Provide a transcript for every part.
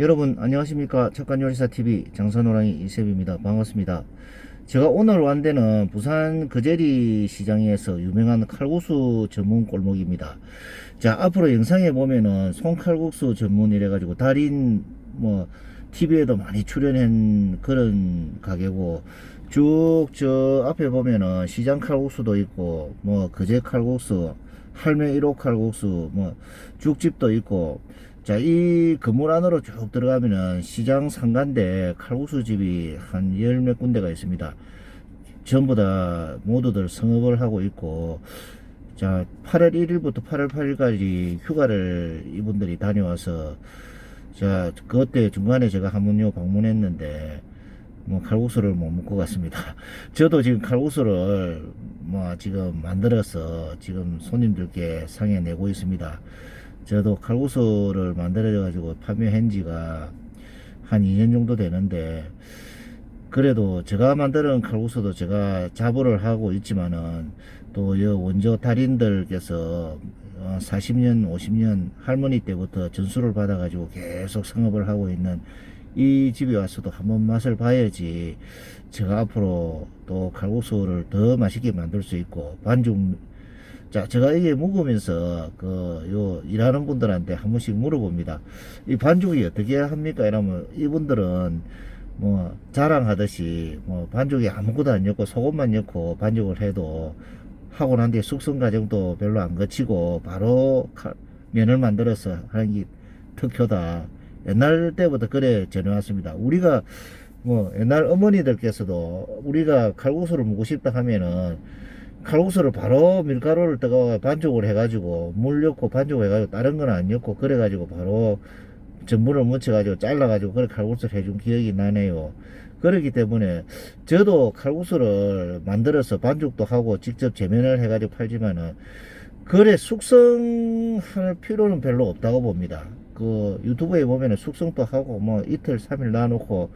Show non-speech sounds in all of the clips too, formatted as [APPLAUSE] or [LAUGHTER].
여러분 안녕하십니까? 착한 요리사 TV 장산호랑이 이셉입니다. 반갑습니다. 제가 오늘 완 데는 부산 거제리 시장에서 유명한 칼국수 전문 골목입니다. 자 앞으로 영상에 보면은 손칼국수 전문 이래 가지고 달인 뭐 TV에도 많이 출연한 그런 가게고 쭉 저 앞에 보면은 시장 칼국수도 있고 뭐 거제 칼국수 할매 1호 칼국수 뭐 죽집도 있고 자, 이 건물 안으로 쭉 들어가면은 시장 상가인데 칼국수 집이 한 열 몇 군데가 있습니다. 전부 다 모두들 성업을 하고 있고, 자, 8월 1일부터 8월 8일까지 휴가를 이분들이 다녀와서, 자, 그때 중간에 제가 한번요 방문했는데, 뭐 칼국수를 못 먹고 갔습니다. [LAUGHS] 저도 지금 칼국수를 뭐 지금 만들어서 지금 손님들께 상해 내고 있습니다. 저도 칼국수를 만들어 가지고 판매한 지가 한 2년 정도 되는데 그래도 제가 만드는 칼국수도 제가 자부를 하고 있지만은 또 여 원조 달인들께서 어, 40년 50년 할머니 때부터 전수를 받아 가지고 계속 성업을 하고 있는 이 집에 와서도 한번 맛을 봐야지 제가 앞으로 또 칼국수를 더 맛있게 만들 수 있고 반죽 자, 제가 이게 먹으면서 그 요 일하는 분들한테 한 번씩 물어봅니다. 이 반죽이 어떻게 합니까? 이러면 이분들은 뭐 자랑하듯이 뭐 반죽이 아무것도 안 넣고 소금만 넣고 반죽을 해도 하고 난 뒤에 숙성 과정도 별로 안 거치고 바로 칼- 면을 만들어서 하는 게 특효다. 옛날 때부터 그래 전해왔습니다. 우리가 뭐 옛날 어머니들께서도 우리가 칼국수를 먹고 싶다 하면은 칼국수를 바로 밀가루를 떠가 반죽을 해가지고 물 넣고 반죽을 해가지고 다른 건 안 넣고 그래가지고 바로 전분을 묻혀가지고 잘라가지고 그래 칼국수를 해준 기억이 나네요. 그렇기 때문에 저도 칼국수를 만들어서 반죽도 하고 직접 재면을 해가지고 팔지만은 그래 숙성할 필요는 별로 없다고 봅니다. 그 유튜브에 보면은 숙성도 하고 뭐 이틀 삼일 놔놓고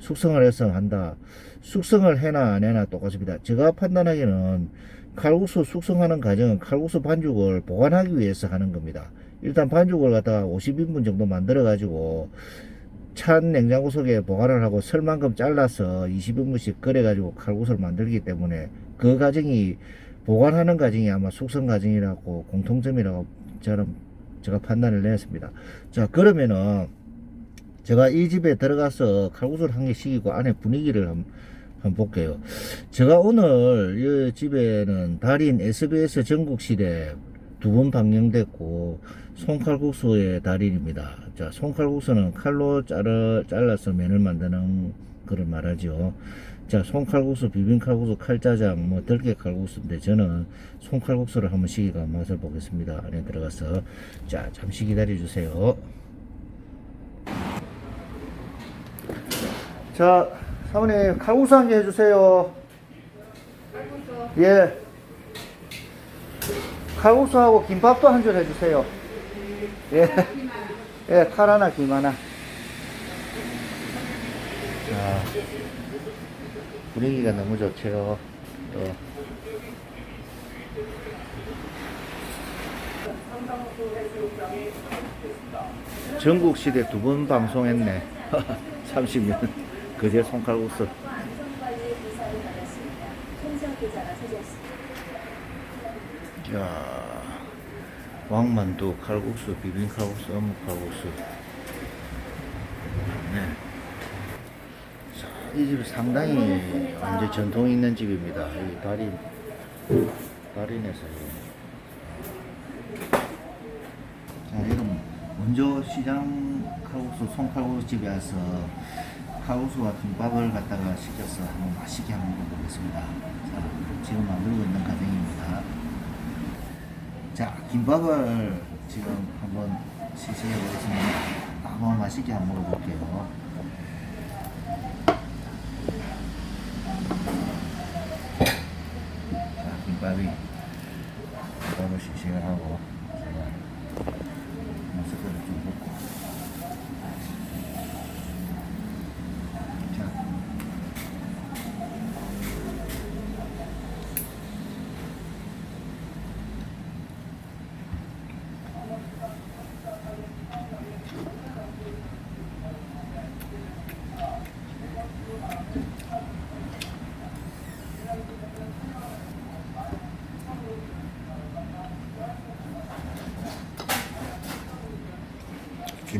숙성을 해서 한다. 숙성을 해나 안 해나 똑같습니다. 제가 판단하기는 칼국수 숙성하는 과정은 칼국수 반죽을 보관하기 위해서 하는 겁니다. 일단 반죽을 갖다가 50인분 정도 만들어 가지고 찬 냉장고 속에 보관을 하고 설만큼 잘라서 20인분씩 끓여 가지고 칼국수를 만들기 때문에 그 과정이 보관하는 과정이 아마 숙성 과정이라고 공통점이라고 저는 제가 판단을 내었습니다. 자 그러면은 제가 이 집에 들어가서 칼국수를 한 개 시키고 안에 분위기를 한번, 한번 볼게요. 제가 오늘 이 집에는 달인 SBS 전국시대 두 번 방영됐고 손칼국수의 달인입니다. 자 손칼국수는 칼로 잘라, 잘라서 면을 만드는 그걸 말하죠. 자 손칼국수, 비빔칼국수, 칼짜장, 뭐 들깨칼국수인데 저는 손칼국수를 한번 시기가 맛을 보겠습니다. 안에 들어가서 자 잠시 기다려 주세요. 자, 사모님 칼국수 한 개 해주세요. 예. 칼국수하고 김밥도 한 줄 해주세요. 예. 예, 칼 하나, 김 하나. 자, 분위기가 너무 좋죠. 또. 전국 시대 두 번 방송했네. [LAUGHS] 30년. 그제 손칼국수. 자, 왕만두, 칼국수, 비빔칼국수, 어묵칼국수. 네. 자, 이 집 상당히 완전 전통 있는 집입니다. 이 달인, 달인에서. 자, 여러분, 먼저 시장 칼국수, 손칼국수 집에 와서 칼국수와 김밥을 갖다가 시켜서 한번 맛있게 한번 먹어보겠습니다. 자, 지금 만들고 있는 과정입니다. 자, 김밥을 지금 한번 시식해 보겠습니다. 한번 맛있게 한번 먹어볼게요. 자, 김밥이 김밥을 시식을 하고 제가 마스크를 좀 벗고 자,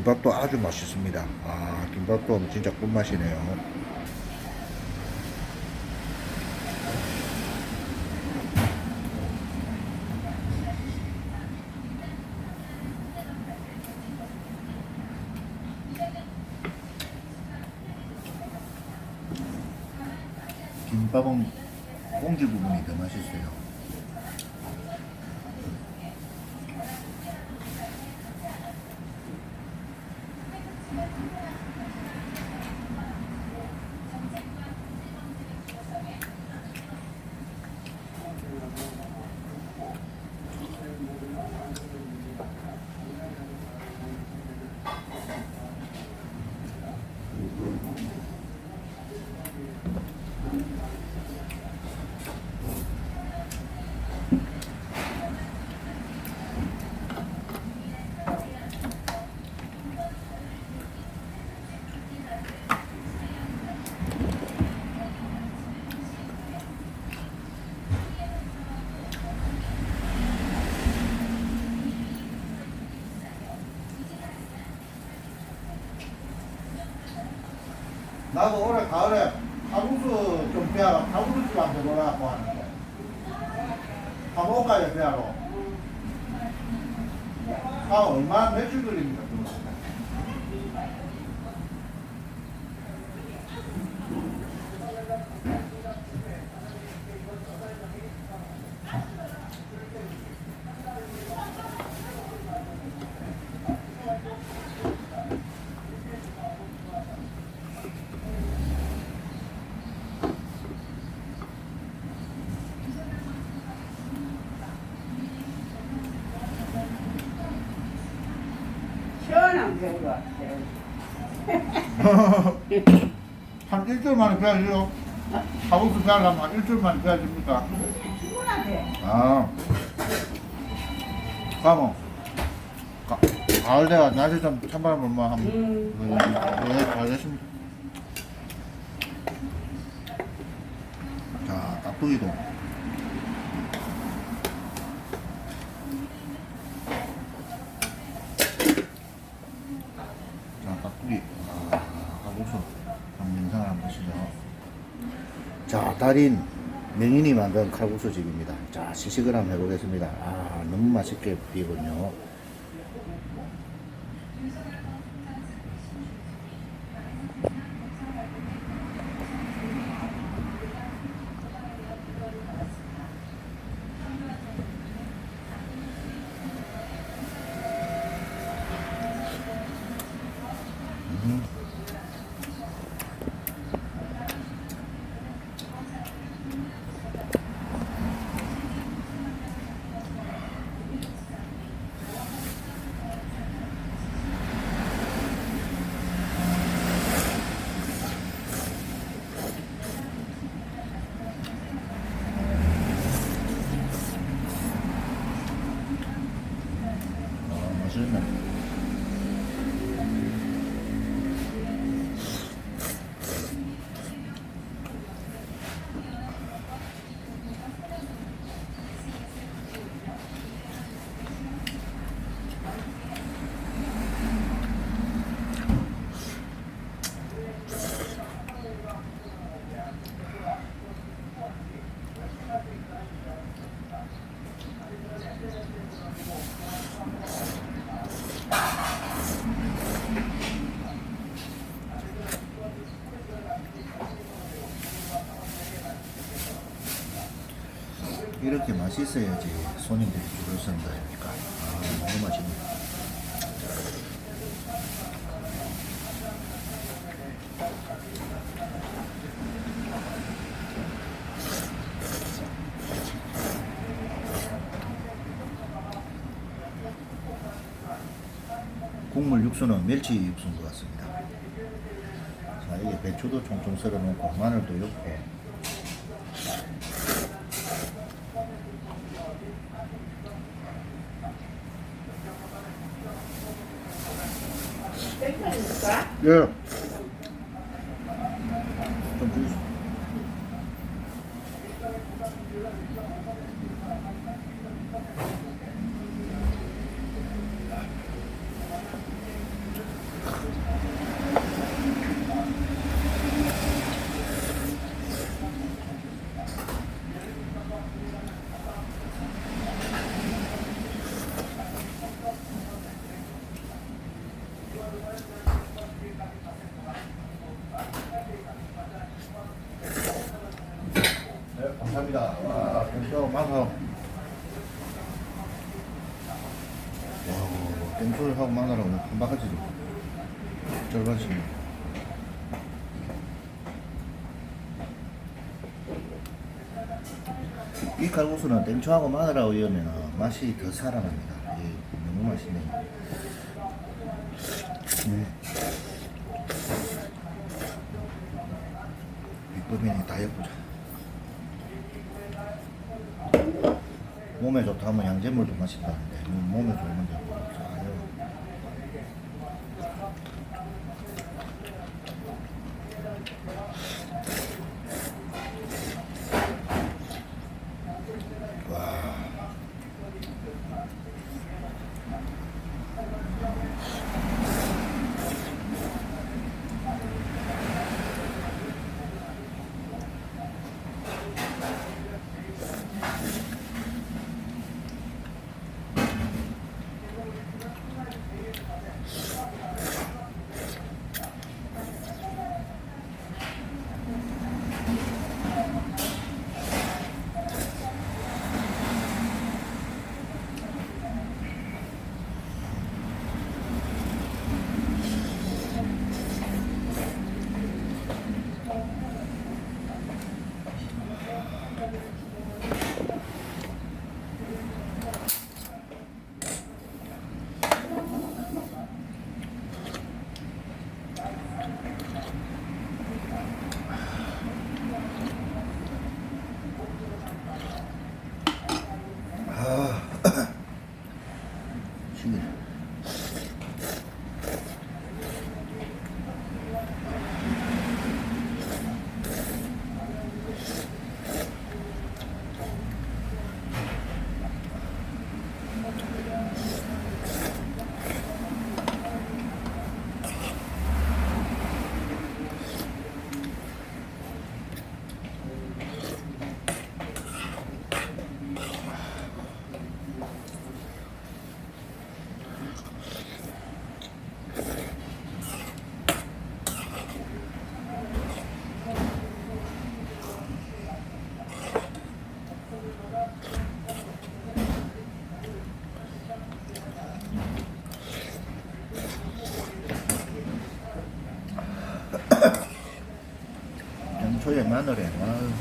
김밥도 아주 맛있습니다. 아, 김밥도 진짜 꿀맛이네요. 김밥은 꽁지 부분이 더 맛있어요. 나도 올해 가을에 가구수 좀 배하러 가구수 집안 배우라고 하는데 올까요 배하러 아 얼마 매출 걸립니까 그거? 시원한 배우러 왔어요. 한 일주일 만에 배야죠 가구수 배하려면 한 일주일 만에? 충분하대. 아 가, 가을 내가 날씨 좀 찬바람 불면 한번 음. 네, 알겠습니다. 자, 깍두기도. 자, 깍두기. 아, 하고서 한번 영상을 한번 보시죠. 자, 달인 명인이 만든 칼국수 집입니다. 자, 시식을 한번 해보겠습니다. 아, 너무 맛있게 비거든요. 아, 맛있네. 이렇게 맛있어야지 손님들이 줄을 선다 아닙니까? 아, 너무 맛있네. 국물 육수는 멸치 육수인 것 같습니다. 자, 이게 배추도 총총 썰어 놓고 마늘도 넣고 Yeah. 감사합니다. 아, 땡초 마서. 와, 땡초하고 마늘하고 한 바가지 쩔어지네. 이 칼국수는 땡초하고 마늘하고 이으면 맛이 더 살아납니다. 예, 너무 맛있네요. 음. 비법이니 다 엿보자. 몸에 좋다 하면 양잿물도 맛있다는데 음, 몸에 좋은데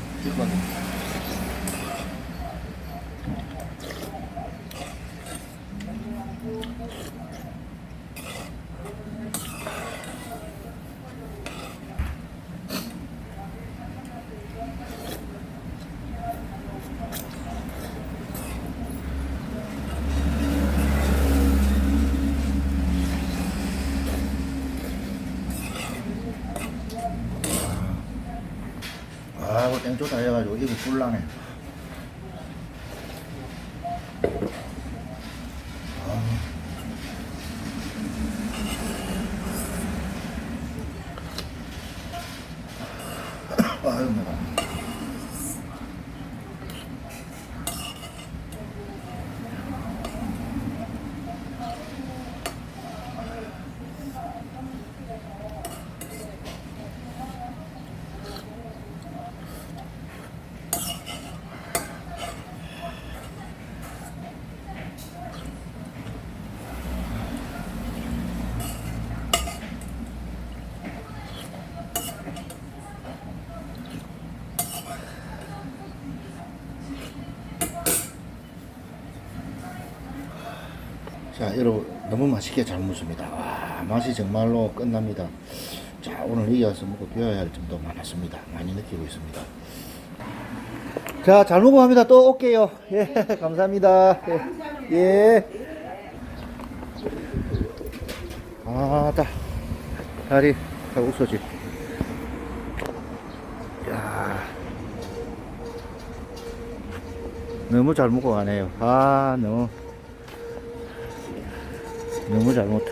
아유 이 자, 여러분 너무 맛있게 잘 먹습니다. 와, 맛이 정말로 끝납니다. 자, 오늘 이어서 먹고 배워야 할 점도 많았습니다. 많이 느끼고 있습니다. 자, 잘 먹고 갑니다. 또 올게요. 예, [LAUGHS] 감사합니다. 예. 예. 아, 따. 다리 칼국수지. 야. 너무 잘 먹고 가네요. 아, 너무. 너무 잘못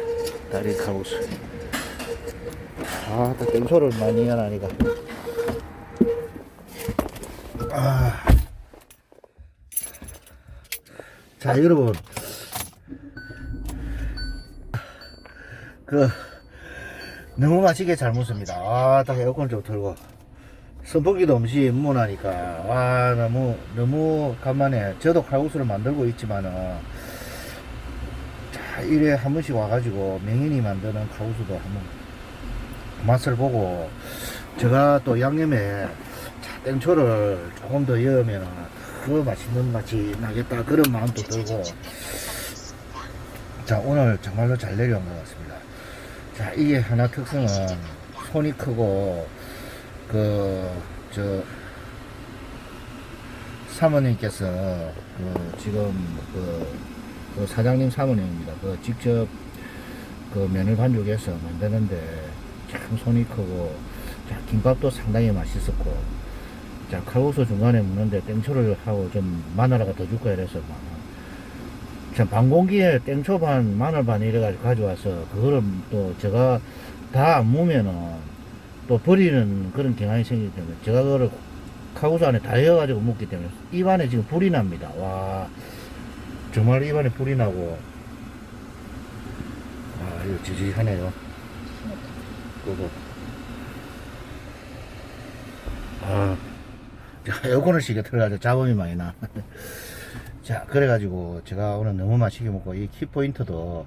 다리 칼국수 아, 딱 땡소를 많이 하나니까 아. 자 여러분 그 너무 맛있게 잘 먹습니다. 아, 딱 에어컨 좀 틀고. 선풍기도 없이 문하니까, 와, 너무, 너무 간만에, 저도 칼국수를 만들고 있지만은, 자, 이래 한 번씩 와가지고, 명인이 만드는 칼국수도 한번 맛을 보고, 제가 또 양념에, 자, 땡초를 조금 더 넣으면, 그 맛있는 맛이 나겠다. 그런 마음도 들고, 자, 오늘 정말로 잘 내려온 것 같습니다. 자, 이게 하나 특성은 손이 크고, 그, 저, 사모님께서, 그, 지금, 그, 그 사장님 사모님입니다. 그, 직접, 그 면을 반죽해서 만드는데, 참 손이 크고, 자, 김밥도 상당히 맛있었고, 자, 칼국수 중간에 먹는데 땡초를 하고 좀 마늘하고 더 줄까 이래서 막, 참 방공기에 땡초 반 마늘 반 이래가지고 가져와서 그거를 또 제가 다 안 무면은 또 버리는 그런 경향이 생기기 때문에 제가 그거를 카구수 안에 다 넣어가지고 먹기 때문에 입안에 지금 불이 납니다 와 정말 입안에 불이 나고. 아 이거 지지하네요. 그거. 아 자, 에어컨을 시계 틀어가지고 잡음이 많이 나. [LAUGHS] 자, 그래가지고 제가 오늘 너무 맛있게 먹고 이 키포인트도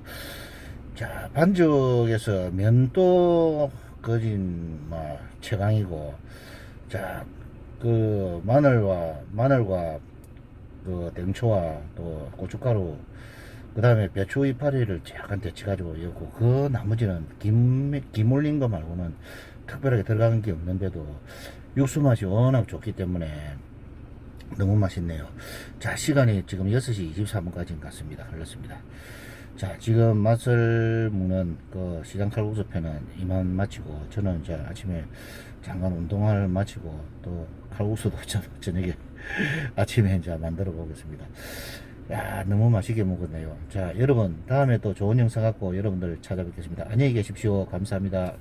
자, 반죽에서 면도 거진 막 최강이고. 자, 그 마늘과 마늘과 그 땡초와 또 고춧가루 그 다음에 배추 이파리를 약간 데쳐가지고 넣고 그 나머지는 김, 김 올린 거 말고는 특별하게 들어가는 게 없는데도 육수 맛이 워낙 좋기 때문에 너무 맛있네요. 자, 시간이 지금 6시 23분까지 갔습니다. 흘렀습니다. 자, 지금 맛을 먹는 그 시장 칼국수 편은 이만 마치고, 저는 이제 아침에 잠깐 운동을 마치고, 또 칼국수도 [LAUGHS] 저, 저녁에 [LAUGHS] 아침에 이제 만들어 보겠습니다. 야, 너무 맛있게 먹었네요. 자, 여러분, 다음에 또 좋은 영상 갖고 여러분들 찾아뵙겠습니다. 안녕히 계십시오. 감사합니다.